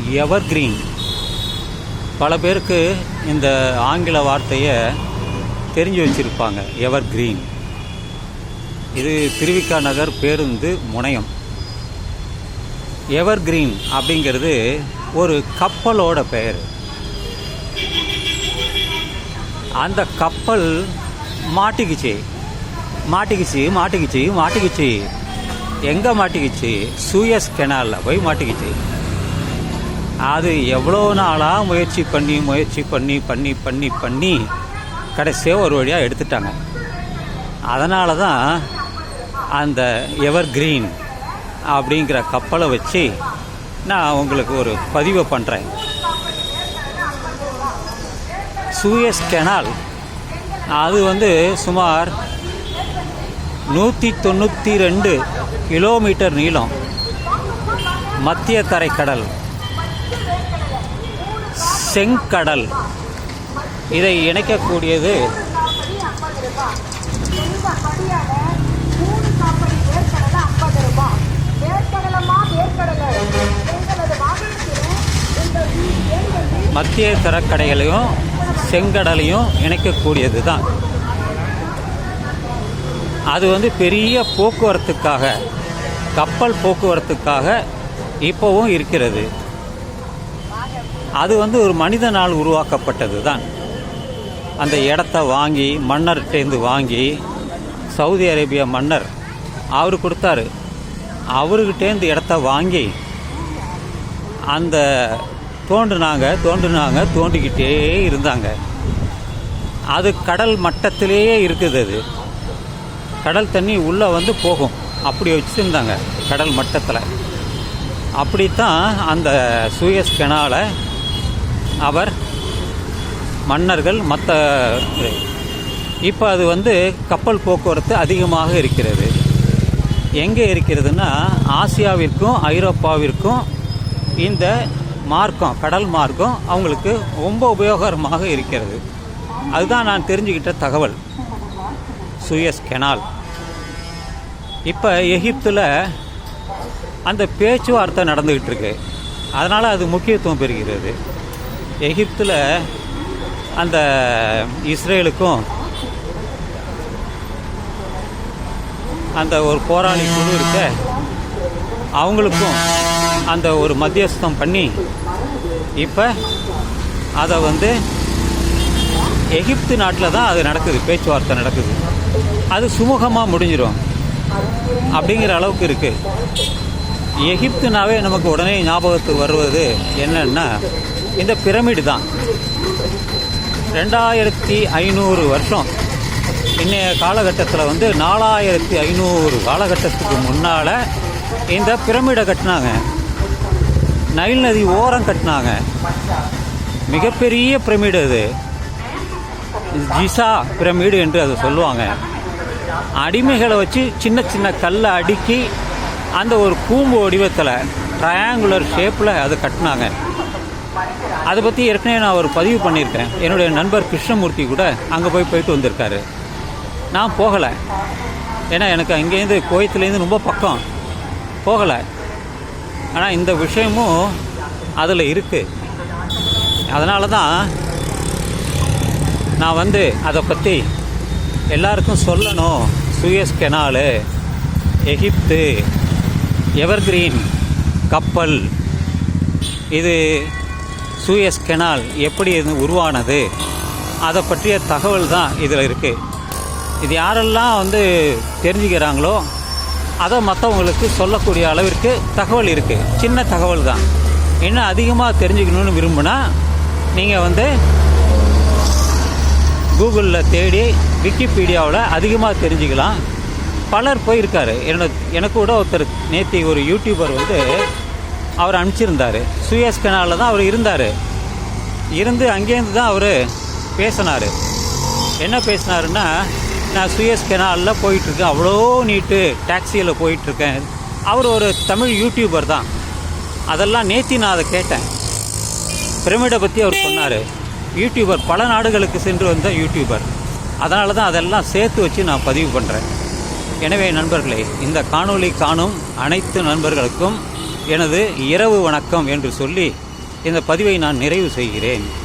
எவர் green பல பேருக்கு இந்த ஆங்கில வார்த்தையை தெரிஞ்சு வச்சுருப்பாங்க எவர்கிரீன் இது திருவிக்கா நகர் பேருந்து முனையம். எவர்கிரீன் அப்படிங்கிறது ஒரு கப்பலோட பெயர். அந்த கப்பல் மாட்டிக்குச்சு. மாட்டிக்குச்சு மாட்டிக்குச்சு மாட்டிக்குச்சு. எங்கே மாட்டிக்குச்சு? சூயஸ் கெனாலில் போய் மாட்டிக்குச்சு. அது எவ்வளோ நாளாக முயற்சி பண்ணி முயற்சி பண்ணி பண்ணி பண்ணி பண்ணி கடைசியாக ஒரு வழியாக எடுத்துட்டாங்க. அதனால தான் அந்த எவர் கிரீன் அப்படிங்கிற கப்பலை வச்சு நான் உங்களுக்கு ஒரு பதிவை பண்ணுறேன் சூயஸ் கெனால் அது வந்து சுமார் நூற்றி தொண்ணூற்றி ரெண்டு கிலோமீட்டர் நீளம் மத்திய தரைக்கடல். செங்கடல். இதை இணைக்கக்கூடியது மத்திய தரக்கடைகளையும் செங்கடலையும் இணைக்கக்கூடியது தான் அது வந்து பெரிய போக்குவரத்துக்காக கப்பல் போக்குவரத்துக்காக இப்போவும் இருக்கிறது. அது வந்து ஒரு மனிதனால் உருவாக்கப்பட்டது தான் அந்த இடத்த வாங்கி மன்னர்கிட்டேருந்து வாங்கி சவுதி அரேபியா மன்னர் அவர் கொடுத்தாரு. அவர்கிட்டேருந்து இடத்த வாங்கி அந்த தோண்டுனாங்க தோண்டுனாங்க தோண்டிக்கிட்டே இருந்தாங்க. அது கடல் மட்டத்திலேயே இருக்குது அது. கடல் தண்ணி உள்ளே வந்து போகும். அப்படி வச்சுருந்தாங்க கடல் மட்டத்தில். அப்படித்தான் அந்த சூயஸ் கெனாலை அவர் மன்னர்கள் மற்ற இப்போ அது வந்து கப்பல் போக்குவரத்து அதிகமாக இருக்கிறது. எங்கே இருக்கிறதுன்னா ஆசியாவிற்கும் ஐரோப்பாவிற்கும் இந்த மார்க்கம் கடல் மார்க்கம் அவங்களுக்கு ரொம்ப உபயோகரமாக இருக்கிறது. அதுதான் நான் தெரிஞ்சுக்கிட்ட தகவல். Suez canal. இப்போ எகிப்தில் அந்த பேச்சுவார்த்தை நடந்துக்கிட்டு இருக்கு. அதனால் அது முக்கியத்துவம் பெறுகிறது. எகிப்தில் அந்த இஸ்ரேலுக்கும் அந்த ஒரு போராளி குழு இருக்க அவங்களுக்கும் அந்த ஒரு மத்தியஸ்தம் பண்ணி இப்போ அதை வந்து எகிப்து நாட்டில் தான் அது நடக்குது பேச்சுவார்த்தை நடக்குது. அது சுமூகமாக முடிஞ்சிடும் அப்படிங்கிற அளவுக்கு இருக்குது எகிப்துனாவே நமக்கு உடனே ஞாபகத்துக்கு வருவது என்னன்னா இந்த பிரமிடு தான். ரெண்டாயிரத்தி ஐநூறு வருஷம். இன்றைய காலகட்டத்தில் வந்து நாலாயிரத்தி ஐநூறு காலகட்டத்துக்கு முன்னால் இந்த பிரமிடை கட்டினாங்க. நைல் நதி ஓரம் கட்டினாங்க. மிகப்பெரிய பிரமிடு அது. ஜிசா பிரமிடு என்று அதை சொல்லுவாங்க. அடிமைகளை வச்சு சின்ன சின்ன கல்லை அடுக்கி அந்த ஒரு கூம்பு வடிவத்தில் ட்ரையாங்குலர் ஷேப்பில் அதை கட்டினாங்க. அதை பற்றி ஏற்கனவே நான் ஒரு பதிவு பண்ணியிருக்கேன் என்னுடைய நண்பர் கிருஷ்ணமூர்த்தி கூட அங்கே போய் போயிட்டு வந்திருக்காரு. நான் போகலை. ஏன்னா எனக்கு அங்கேருந்து கோயத்துலேருந்து ரொம்ப பக்கம். போகலை. ஆனால் இந்த விஷயமும் அதில் இருக்குது அதனால தான் நான் வந்து அதை பற்றி எல்லாருக்கும் சொல்லணும். சுயஸ் கெனாலு எகிப்து எவர்கிரீன் கப்பல். இது சூயஸ் கெனால் எப்படி இது உருவானது? அதை பற்றிய தகவல் தான் இதில் இருக்குது இது யாரெல்லாம் வந்து தெரிஞ்சுக்கிறாங்களோ அதை மற்றவங்களுக்கு சொல்லக்கூடிய அளவிற்கு தகவல் இருக்குது சின்ன தகவல் தான். இன்னும் அதிகமாக தெரிஞ்சுக்கணும்னு விரும்புனா நீங்கள் வந்து கூகுளில் தேடி விக்கிபீடியாவில் அதிகமாக தெரிஞ்சுக்கலாம். பலர் போயிருக்காரு. என்ன எனக்கு கூட ஒருத்தர் நேற்று ஒரு யூடியூபர் வந்து அவர் அனுப்பிச்சிருந்தார். சுயஸ் கெனாலில் தான் அவர் இருந்தார். இருந்து அங்கேருந்து தான் அவர் பேசினார். என்ன பேசினாருன்னா நான் சுயஸ் கெனாலில் போயிட்டுருக்கேன். அவ்வளோ நீட்டு டாக்ஸியில் போயிட்டுருக்கேன். அவர் ஒரு தமிழ் யூடியூபர் தான். அதெல்லாம் நேத்தி நான் அதை கேட்டேன். பிரமிடை பற்றி அவர் சொன்னார். யூடியூபர் பல நாடுகளுக்கு சென்று வந்த யூடியூபர் அதனால தான் அதெல்லாம் சேர்த்து வச்சு நான் பதிவு பண்ணுறேன் எனவே நண்பர்களே இந்த காணொளி காணும் அனைத்து நண்பர்களுக்கும் எனது இரவு வணக்கம் என்று சொல்லி இந்த பதிவை நான் நிறைவு செய்கிறேன்.